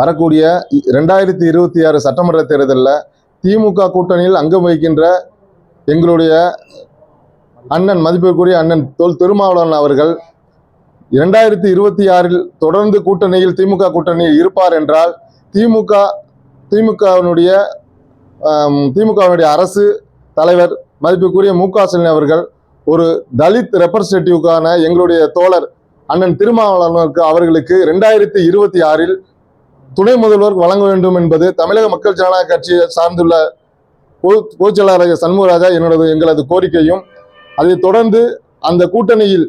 வரக்கூடிய இ- ரெண்டாயிரத்தி இருபத்தி ஆறு சட்டமன்ற தேர்தலில் திமுக கூட்டணியில் அங்கம் வகிக்கின்ற எங்களுடைய அண்ணன் மதிப்புக்குரிய அண்ணன் தொல் திருமாவளவன் அவர்கள் இரண்டாயிரத்தி இருபத்தி ஆறில் தொடர்ந்து கூட்டணியில் திமுக கூட்டணியில் இருப்பார் என்றால் திமுக திமுகவினுடைய திமுகவினுடைய அரசு தலைவர் மதிப்புக்குரிய மு க ஸ்டாலின் அவர்கள் ஒரு தலித் ரெப்ரசன்டேட்டிவ்க்கான எங்களுடைய தோழர் அண்ணன் திருமாவளவனுக்கு அவர்களுக்கு ரெண்டாயிரத்தி இருபத்தி ஆறில் துணை முதல்வர் வழங்க வேண்டும் என்பது தமிழக மக்கள் ஜனநாயக கட்சியை சார்ந்துள்ள பொது- பொதுச் செயலாளர் சண்முகராஜா என்னோட எங்களது கோரிக்கையும் அதைத் தொடர்ந்து அந்த கூட்டணியில்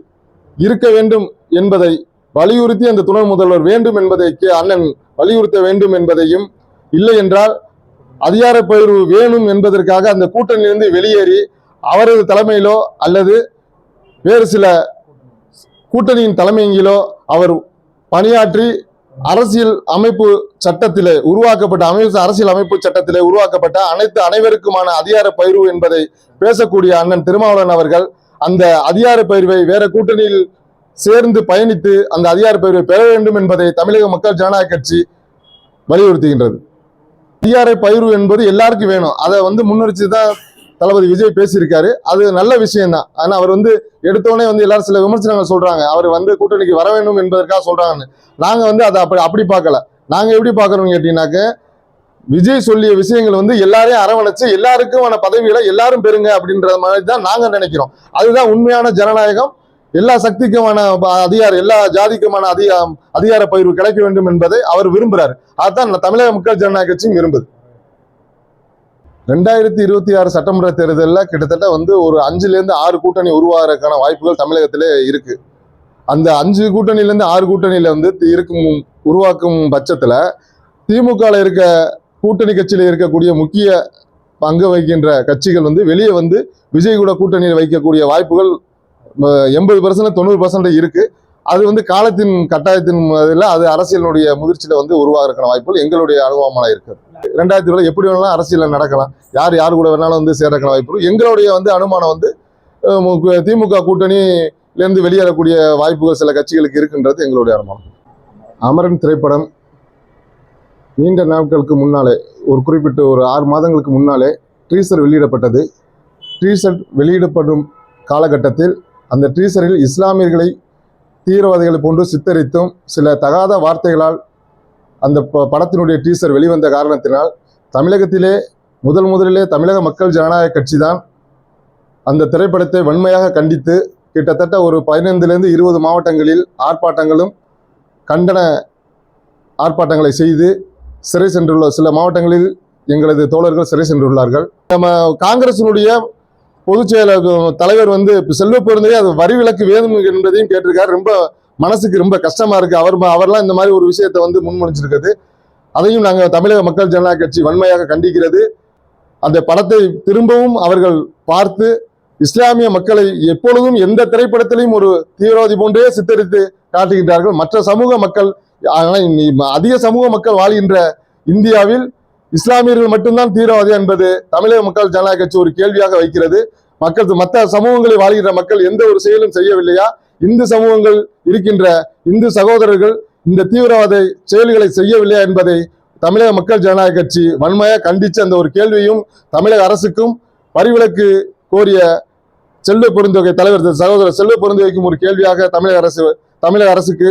இருக்க வேண்டும் என்பதை வலியுறுத்தி அந்த துணை முதல்வர் வேண்டும் என்பதைக்கு அண்ணன் வலியுறுத்த வேண்டும் என்பதையும் இல்லை என்றால் அதிகார பகிர்வு வேணும் என்பதற்காக அந்த கூட்டணியிலிருந்து வெளியேறி அவரது தலைமையிலோ அல்லது வேறு சில கூட்டணியின் தலைமையிலோ அவர் பணியாற்றி அரசியல் அமைப்பு சட்டத்திலே உருவாக்கப்பட்ட அமைப்பு அரசியல் அமைப்பு சட்டத்திலே உருவாக்கப்பட்ட அனைத்து அனைவருக்குமான அதிகார பயிர்வு என்பதை பேசக்கூடிய அண்ணன் திருமாவளவன் அவர்கள் அந்த அதிகார பயிர்வை வேற கூட்டணியில் சேர்ந்து பயணித்து அந்த அதிகார பயிர்வை பெற வேண்டும் என்பதை தமிழக மக்கள் ஜனநாயக கட்சி வலியுறுத்துகின்றது. அதிகார பயிர்வு என்பது எல்லாருக்கும் வேணும். அதை வந்து முன்னிறுத்தி தான் தளபதி விஜய் பேசியிருக்காரு. அது நல்ல விஷயம் தான் ஆனா அவர் வந்து எடுத்தோடனே வந்து எல்லாரும் சில விமர்சனங்கள் சொல்றாங்க. அவர் வந்து கூட்டணிக்கு வர வேண்டும் என்பதற்காக சொல்றாங்கன்னு. நாங்க வந்து அதை அப்படி அப்படி பார்க்கல. நாங்க எப்படி பார்க்கறோம்னு கேட்டீங்கன்னாக்க விஜய் சொல்லிய விஷயங்கள் வந்து எல்லாரையும் அரவணைச்சு எல்லாருக்குமான பதவிகளை எல்லாரும் பெறுங்க அப்படின்ற மாதிரி தான் நாங்க நினைக்கிறோம். அதுதான் உண்மையான ஜனநாயகம். எல்லா சக்திக்குமான அதிகாரம் எல்லா ஜாதிக்குமான அதிக அதிகார பகிர்வு கிடைக்க வேண்டும் என்பதை அவர் விரும்புறாரு. அதுதான் தமிழக மக்கள் ஜனநாயக கட்சியும் விரும்புது. ரெண்டாயிரத்தி இருபத்தி ஆறு சட்டமன்ற தேர்தலில் கிட்டத்தட்ட வந்து ஒரு அஞ்சுலேருந்து ஆறு கூட்டணி உருவாகிறதுக்கான வாய்ப்புகள் தமிழகத்திலே இருக்கு. அந்த அஞ்சு கூட்டணியிலேருந்து ஆறு கூட்டணியில் வந்து இருக்கும் உருவாக்கும் பட்சத்தில் திமுகவில் இருக்க கூட்டணி கட்சியில் இருக்கக்கூடிய முக்கிய பங்கு வகிக்கின்ற கட்சிகள் வந்து வெளியே வந்து விஜய் கூட கூட்டணியில் வைக்கக்கூடிய வாய்ப்புகள் எண்பது பர்சன்ட் தொண்ணூறு பர்சன்ட் இருக்கு. அது வந்து காலத்தின் கட்டாயத்தின் இதில் அது அரசியலுடைய முதிர்ச்சியில் வந்து உருவாகிறதுக்கான வாய்ப்புகள் எங்களுடைய அனுபவமாக இருக்குது ரெண்டாயிரத்தி இருபது எப்படி வேணாலும் அரசியலில் நடக்கலாம். யார் யார் கூட வேணாலும் வந்து சேர்றதுக்கான வாய்ப்பு எங்களுடைய வந்து அனுமானம் வந்து திமுக கூட்டணியிலேருந்து வெளியேறக்கூடிய வாய்ப்புகள் சில கட்சிகளுக்கு இருக்குன்றது எங்களுடைய அனுமானம். அமரன் திரைப்படம் நீண்ட நாட்களுக்கு முன்னாலே ஒரு குறிப்பிட்ட ஒரு ஆறு மாதங்களுக்கு முன்னாலே ட்ரீசர் வெளியிடப்பட்டது. ட்ரீசர் வெளியிடப்படும் காலகட்டத்தில் அந்த ட்ரீசரில் இஸ்லாமியர்களை தீவிரவாதிகளை போன்று சித்தரித்தும் சில தகாத வார்த்தைகளால் அந்த ப- படத்தினுடைய டீசர் வெளிவந்த காரணத்தினால் தமிழகத்திலே முதல் முதலிலே தமிழக மக்கள் ஜனநாயக கட்சி தான் அந்த திரைப்படத்தை வன்மையாக கண்டித்து கிட்டத்தட்ட ஒரு பதினைந்துலேருந்து இருபது மாவட்டங்களில் ஆர்ப்பாட்டங்களும் கண்டன ஆர்ப்பாட்டங்களை செய்து சிறை சென்றுள்ள சில மாவட்டங்களில் எங்களது தோழர்கள் சிறை சென்றுள்ளார்கள். நம்ம காங்கிரசினுடைய பொதுச் செயலர் தலைவர் வந்து இப்ப செல்வ அது வரி விலக்கு வேணும் என்பதையும் கேட்டிருக்கார். ரொம்ப மனசுக்கு ரொம்ப கஷ்டமா இருக்கு. அவர் அவர்லாம் இந்த மாதிரி ஒரு விஷயத்த வந்து முன்மொழிஞ்சிருக்கிறது. அதையும் நாங்கள் தமிழக மக்கள் ஜனநாயக கட்சி வன்மையாக கண்டிக்கிறது. அந்த படத்தை திரும்பவும் அவர்கள் பார்த்து இஸ்லாமிய மக்களை எப்பொழுதும் எந்த திரைப்படத்திலையும் ஒரு தீவிரவாதி போன்றே சித்தரித்து காட்டுகின்றார்கள். மற்ற சமூக மக்கள் ஆனால் அதிக சமூக மக்கள் வாழ்கின்ற இந்தியாவில் இஸ்லாமியர்கள் மட்டும்தான் தீவிரவாதி என்பது தமிழக மக்கள் ஜனநாயக கட்சி ஒரு கேள்வியாக வைக்கிறது. மக்கள் மற்ற சமூகங்களில் வாழ்கின்ற மக்கள் எந்த ஒரு செயலும் செய்யவில்லையா? இந்து சமூகங்கள் இருக்கின்ற இந்து சகோதரர்கள் இந்த தீவிரவாத செயல்களை செய்யவில்லையா என்பதை தமிழக மக்கள் ஜனநாயக கட்சி வன்மையாக கண்டித்து அந்த ஒரு கேள்வியும் தமிழக அரசுக்கும் வரிவிலக்கு கோரிய செல்வ பெருந்தொகை தலைவர் சகோதரர் செல்வ பெருந்தொகைக்கும் ஒரு கேள்வியாக தமிழக அரசு தமிழக அரசுக்கு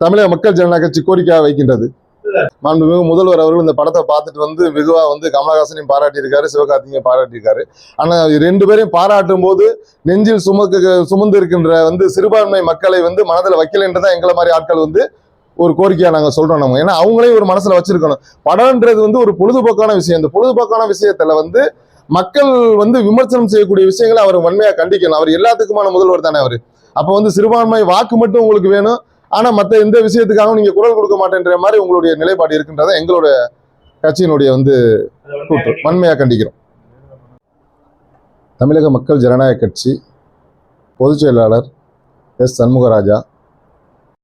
தமிழக மக்கள் ஜனநாயக கட்சி கோரிக்கையாக வைக்கின்றது. மாண்புமிகு முதல்வர் அவர்கள் இந்த படத்தை பார்த்துட்டு வந்து வெகுவா வந்து கமலஹாசனையும் பாராட்டியிருக்காரு சிவகார்த்திகையும் பாராட்டியிருக்காரு. ஆனா ரெண்டு பேரையும் பாராட்டும் போது நெஞ்சில் சுமக்க சுமந்து இருக்கின்ற வந்து சிறுபான்மை மக்களை வந்து மனதில் வைக்கலைன்றதான் எங்களை மாதிரி ஆட்கள் வந்து ஒரு கோரிக்கையா நாங்க சொல்றோம் நம்ம. ஏன்னா அவங்களையும் ஒரு மனசுல வச்சிருக்கணும். படம்ன்றது வந்து ஒரு பொழுதுபோக்கான விஷயம். இந்த பொழுதுபோக்கான விஷயத்துல வந்து மக்கள் வந்து விமர்சனம் செய்யக்கூடிய விஷயங்களை அவர் வன்மையா கண்டிக்கணும். அவர் எல்லாத்துக்குமான முதல்வர் தானே அவர். அப்ப வந்து சிறுபான்மை வாக்கு மட்டும் உங்களுக்கு வேணும். ஆனா மத்த எந்த விஷயத்துக்காகவும் நீங்க குரல் கொடுக்க மாட்டேன்ற மாதிரி உங்களுடைய நிலைப்பாடு இருக்கின்றதை எங்களுடைய கட்சியினுடைய வந்து கூற்று வன்மையாக கண்டிக்கிறோம். தமிழக மக்கள் ஜனநாயக கட்சி பொதுச் செயலாளர் எஸ் சண்முகராஜா